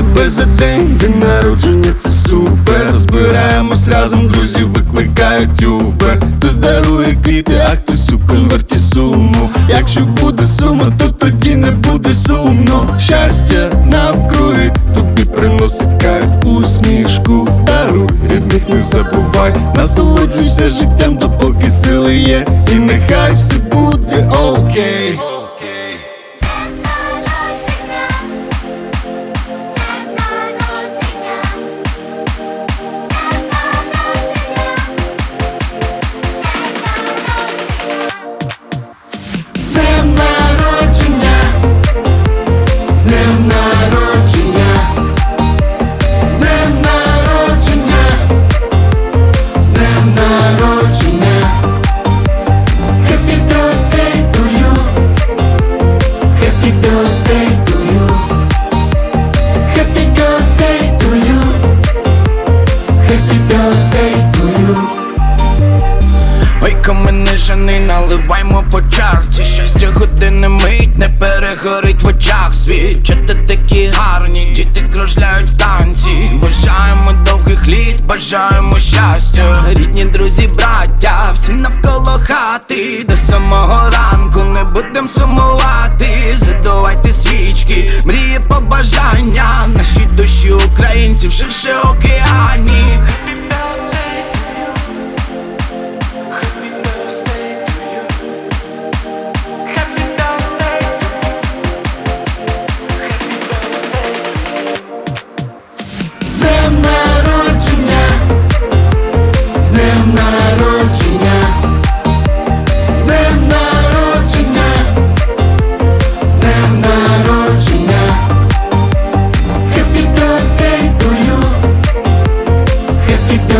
тебе за день, день народження, це супер. Збираємось разом, друзі викликають Uber. Хтось дарує квіти, а хтось у конверті суму. Якщо буде сума, то тоді не буде сумно. Щастя навкруги, тобі приносить кайф усмішку. Даруй, рідних не забувай. Насолоджуйся життям, допоки сили є. І нехай все буде Ой, мене жени, наливаймо по чарці. Щастя години мить, не перегорить в очах. Світ Чати такі гарні, діти кружляють в танці. Бажаємо довгих літ, бажаємо щастя. Рідні друзі, браття, всі навколо хати. До самого ранку не будем сумувати. Задувайте свічки, мрії побажання. Наші душі українців ширше океанів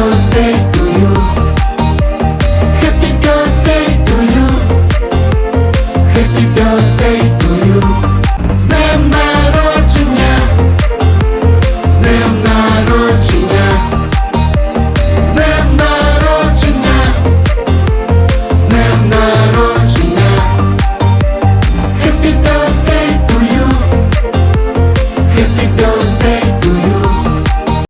Tuesday.